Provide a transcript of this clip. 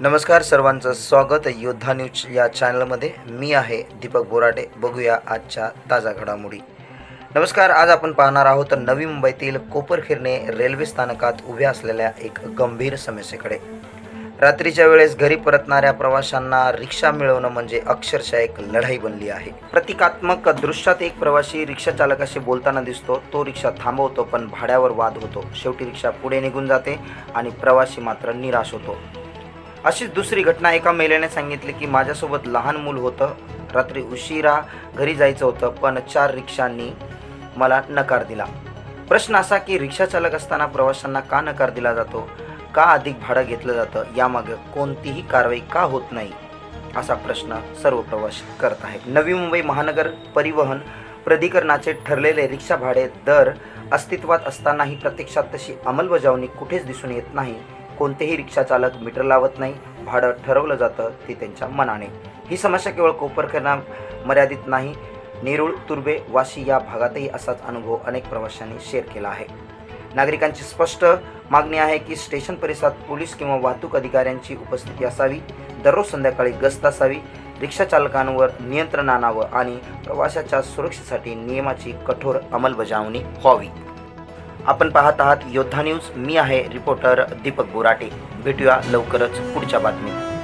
नमस्कार सर्वांचं स्वागत योद्धा न्यूज या चॅनलमध्ये. मी आहे दीपक बोराटे बघूया आजच्या ताज्या घडामोडी. नमस्कार आज आपण पाहणार आहोत नवी मुंबईतील कोपरखिरणे रेल्वे स्थानकात उभ्या असलेल्या एक गंभीर समस्येकडे. रात्रीच्या वेळेस घरी परतणाऱ्या प्रवाशांना रिक्षा मिळवणं म्हणजे अक्षरशः एक लढाई बनली आहे. प्रतिकात्मक दृश्यात एक प्रवासी रिक्षा चालकाशी बोलताना दिसतो. तो रिक्षा थांबवतो पण भाड्यावर वाद होतो. शेवटी रिक्षा पुढे निघून जाते आणि प्रवासी मात्र निराश होतो. अशीच दुसरी घटना एका महिलेने सांगितली की माझ्यासोबत लहान मूल होतं. रात्री उशिरा घरी जायचं होतं पण चार रिक्षांनी मला नकार दिला. प्रश्न असा की रिक्षा चालक असताना प्रवाशांना का नकार दिला जातो? का अधिक भाडं घेतलं जातं? यामागे कोणतीही कारवाई का होत नाही? असा प्रश्न सर्व प्रवासी करत आहेत. नवी मुंबई महानगर परिवहन प्राधिकरणाचे ठरलेले रिक्षा भाडे दर अस्तित्वात असतानाही प्रत्यक्षात तशी अंमलबजावणी कुठेच दिसून येत नाही. कोणतेही रिक्षा चालक मीटर लावत नाही भाडं ठरवलं जातं ते त्यांच्या मनाने. ही समस्या केवळ कोपरकरांना मर्यादित नाही नेरूळ तुर्बे वाशी या भागातही असाच अनुभव अनेक प्रवाशांनी शेअर केला आहे. नागरिकांची स्पष्ट मागणी आहे की स्टेशन परिसरात पोलीस किंवा वाहतूक अधिकाऱ्यांची उपस्थिती असावी दररोज संध्याकाळी गस्त असावी रिक्षा चालकांवर नियंत्रण आणावं आणि प्रवाशाच्या सुरक्षेसाठी नियमाची कठोर अंमलबजावणी व्हावी. आपण पाहत आहात योद्धा न्यूज. मी आहे रिपोर्टर दीपक बोराटे. भेटूया लवकरच पुढच्या बातमीत.